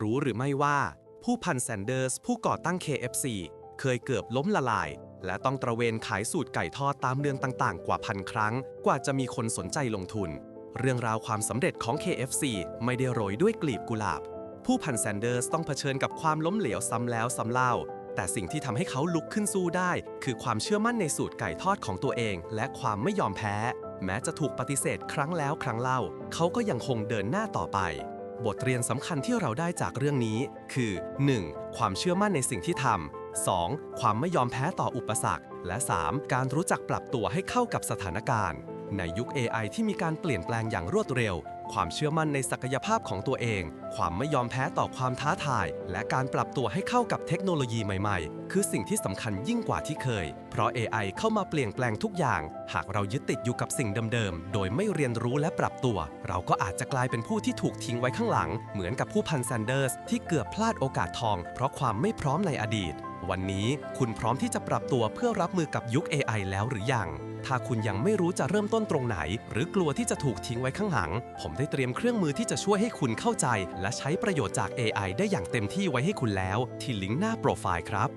รู้หรือไม่ว่า ผู้พันแซนเดอร์สผู้ก่อตั้ง KFC เคยเกือบล้มละลาย และต้องตระเวนขายสูตรไก่ทอดตามเมืองต่างๆ กว่าพันครั้ง กว่าจะมีคนสนใจลงทุน เรื่องราวความสำเร็จของ KFC ไม่ได้โรยด้วยกลีบกุหลาบ ผู้พันแซนเดอร์สต้องเผชิญกับความล้มเหลวซ้ำแล้วซ้ำเล่า แต่สิ่งที่ทำให้เขาลุกขึ้นสู้ได้ คือความเชื่อมั่นในสูตรไก่ทอดของตัวเอง และความไม่ยอมแพ้ แม้จะถูกปฏิเสธครั้งแล้วครั้งเล่า เขาก็ยังคงเดินหน้าต่อไป บทเรียนสำคัญที่เราได้จากเรื่องนี้ คือ 1. ความเชื่อมั่นในสิ่งที่ทำ 2. ความไม่ยอมแพ้ต่ออุปสรรค และ 3. การรู้จักปรับตัวให้เข้ากับสถานการณ์ ในยุค AI ที่มีการเปลี่ยนแปลงอย่างรวดเร็ว ความเชื่อมั่นในศักยภาพของตัวเอง ความไม่ยอมแพ้ต่อความท้าทาย และการปรับตัวให้เข้ากับเทคโนโลยีใหม่ๆ คือสิ่งที่สำคัญยิ่งกว่าที่เคย เพราะ AI เข้ามาเปลี่ยนแปลงทุกอย่าง หากเรายึดติดอยู่กับสิ่งเดิมๆ โดยไม่เรียนรู้และปรับตัว เราก็อาจจะกลายเป็นผู้ที่ถูกทิ้งไว้ข้างหลัง เหมือนกับผู้พันแซนเดอร์สที่เกือบพลาดโอกาสทอง เพราะความไม่พร้อมในอดีต วันนี้คุณพร้อมที่จะปรับตัวเพื่อรับมือกับยุค AI แล้วหรือยัง ถ้าคุณยังไม่รู้จะเริ่มต้นตรงไหน หรือกลัวที่จะถูกทิ้งไว้ข้างหลัง ผมได้เตรียมเครื่องมือที่จะช่วยให้คุณเข้าใจ และใช้ประโยชน์จาก AI ได้อย่างเต็มที่ไว้ให้คุณแล้ว ที่ลิงก์หน้าโปรไฟล์ครับ